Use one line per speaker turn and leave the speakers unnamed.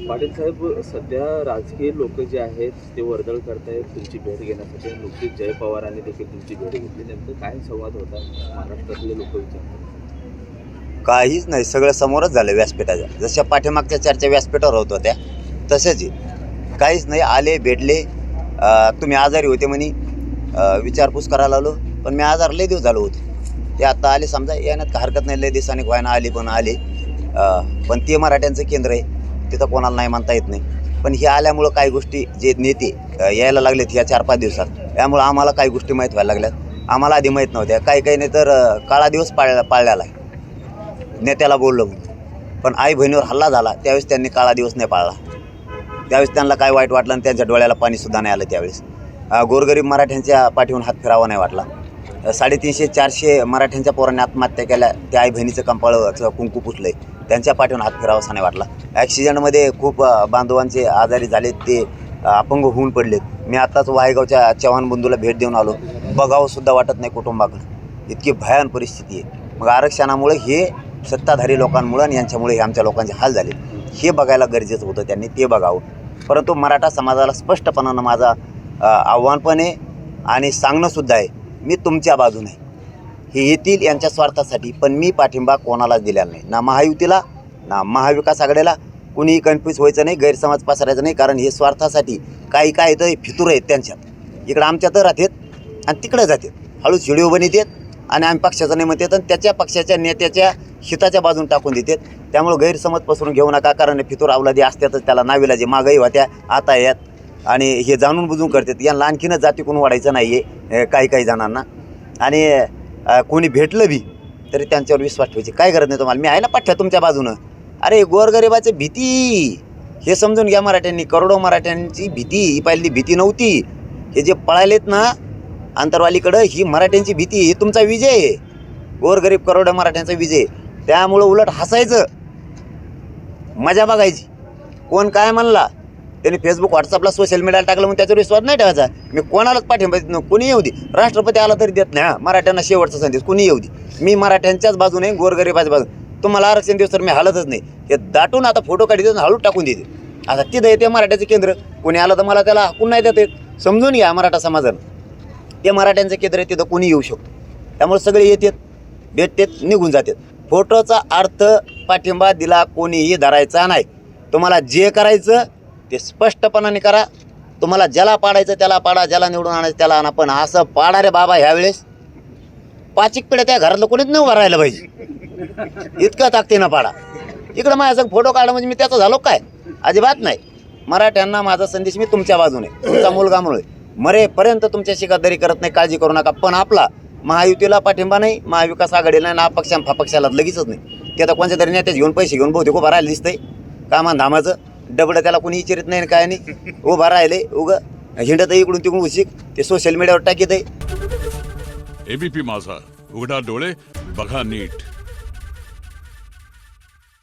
पाटील साहेब सध्या राजकीय लोक जे आहेत ते वर्दळ करतायत तुमची भेट घेण्यासाठी. नुकतीच जय पवारांनी देखील तुमची भेट घेतली. नेमकं काय संवाद होता? महाराष्ट्रातले लोक विचारतात.
काहीच नाही. सगळं समोरच झालं व्यासपीठाच्या जशा पाठीमागच्या चर्चा व्यासपीठावर होत होत्या तसेच काहीच नाही. आले भेटले. तुम्ही आजारी होते म्हणे. विचारपूस करायला आलो. पण मी आजार लय दिवस झालो होतो. ते आत्ता आले समजा. येण्यात हरकत नाही. लय दिवसाने व्हायना आले पण आले. पण ते मराठ्यांचं केंद्र आहे. तिथं कोणाला नाही म्हणता येत नाही. पण हे आल्यामुळं काही गोष्टी जे नेते यायला लागलेत या चार पाच दिवसात. त्यामुळं आम्हाला काही गोष्टी माहीत व्हायला लागल्यात. आम्हाला आधी माहीत नव्हत्या. काही काही नाही तर काळा दिवस पाळला पाळलेला आहे. नेत्याला बोललो पण आई बहिणीवर हल्ला झाला त्यावेळेस त्यांनी काळा दिवस नाही पाळला. त्यावेळेस त्यांना काय वाईट वाटलं आणि त्यांच्या डोळ्याला पाणीसुद्धा नाही आलं त्यावेळेस. गोरगरीब मराठ्यांच्या पाठीहून हात फिरावा नाही वाटला. साडेतीनशे चारशे मराठ्यांच्या पोरांनी आत्महत्या केल्या त्या आई बहिणीचं कंपाळचं कुंकू पुसलं आहे त्यांच्या पाठीवर हात फिरावासा नाही वाटला. ॲक्सिडेंटमध्ये खूप बांधवांचे आजारी झालेत ते अपंग होऊन पडलेत. मी आत्ताच वाहेगावच्या चव्हाण बंधूला भेट देऊन आलो. बघावंसुद्धा वाटत नाही कुटुंबाकडं. इतकी भयान परिस्थिती आहे. मग आरक्षणामुळे हे सत्ताधारी लोकांमुळं आणि यांच्यामुळे हे आमच्या लोकांचे हाल झाले हे बघायला गरजेचं होतं त्यांनी ते बघावं. परंतु मराठा समाजाला स्पष्टपणानं माझा आव्हान पण आहे आणि सांगणंसुद्धा आहे. मी तुमच्या बाजूने आहे. हे येतील यांच्या स्वार्थासाठी पण मी पाठिंबा कोणालाच दिलेला नाही. ना महायुतीला ना महाविकास आघाडीला. कुणीही कन्फ्यूज व्हायचं नाही गैरसमज पसरायचं नाही कारण हे स्वार्थासाठी काही काय येतं फितूर आहेत त्यांच्यात. इकडं आमच्यात राहतात आणि तिकडं जातात हळूच व्हिडिओ बनवतात आणि आम्ही पक्षाचं नाही म्हणतात आणि त्याच्या पक्षाच्या नेत्याच्या हिताच्या बाजून टाकून देतात त्यामुळे गैरसमज पसरून घेऊ नका कारण फितूर अवलादी असतातच त्याला नावीला जे मागही होत्या आता यात. आणि हे जाणून बुजून करतात. यांना आणखीनच जाती कोण वाढायचं नाही आहे काही काही जणांना. आणि कोणी भेटलं बी तरी त्यांच्यावर विश्वास ठेवायची. काय गरज नाही तुम्हाला? मी आहे ना पाठ्या तुमच्या बाजूनं. अरे गोरगरिबाचं भीती! हे समजून घ्या मराठ्यांनी. करोडो मराठ्यांची भीती. ही पहिली भीती नव्हती. हे जे पळालेत ना आंतरवालीकडं ही मराठ्यांची भीती. ही तुमचा विजय आहे. गोरगरीब करोडो मराठ्यांचा विजय. त्यामुळं उलट हसायचं. मजा बघायची. कोण काय म्हणला? त्यांनी फेसबुक व्हॉट्सअपला सोशल मीडियाला टाकलं म्हणून त्याच्यावर विश्वास नाही ठेवायचा. मी कोणालाच पाठिंबा देत नाही. कोणी येऊ दे. राष्ट्रपती आला तरी देत नाही हा. मराठ्यांना शेवटचा संदेश. कोणी येऊ दे. मी मराठ्यांच्याच बाजूने गोरगरीबाच्या बाजू तुम्हाला आरक्षण दिवस तर मी हालतच नाही. हे दाटून आता फोटो काढते आणि हळू टाकून देते. आता तिथं येते मराठ्याचं केंद्र. कोणी आलं तर मला त्याला हाकून नाही येत समजून घ्या मराठा समाजानं ते मराठ्यांचं केंद्र आहे तिथं कोणी येऊ शकतो. त्यामुळे सगळे येतात भेटतात निघून जातात. फोटोचा अर्थ पाठिंबा दिला कोणीही धरायचा नाही. तुम्हाला जे करायचं ते स्पष्टपणाने करा. तुम्हाला ज्याला पाडायचं त्याला पाडा ज्याला निवडून आणायचं त्याला आणा. पण असं पाडा रे बाबा ह्यावेळेस. पाचिक पिढ्या त्या घरातलं कोणीच नाही उभं राहिलं पाहिजे. इतकं ताकदीनं पाडा. इकडं माझ्या फोटो काढा म्हणजे मी त्याचा झालो काय? अजिबात नाही. मराठ्यांना माझा संदेश मी तुमच्या बाजूने. तुमचा मुलगा म्हणून. मरेपर्यंत तुमच्याशी गद्दारी करत नाही काळजी करू नका. पण आपला महायुतीला पाठिंबा नाही महाविकास आघाडीला ना अपक्षा फापक्षाला लगेचच नाही. ते आता कोणत्या तरी नेत्याच घेऊन पैसे घेऊन बहुतेक उभं राहिलं दिसतंय. कामान धामाचं. डबडं त्याला कोणी विचारित नाही काय नाही. उभा राहिले उगं. हिंडत इकडून तिकडून उशिक. ते सोशल मीडियावर टाकीत आहे.
एबीपी माझा. उघडा डोळे बघा नीट.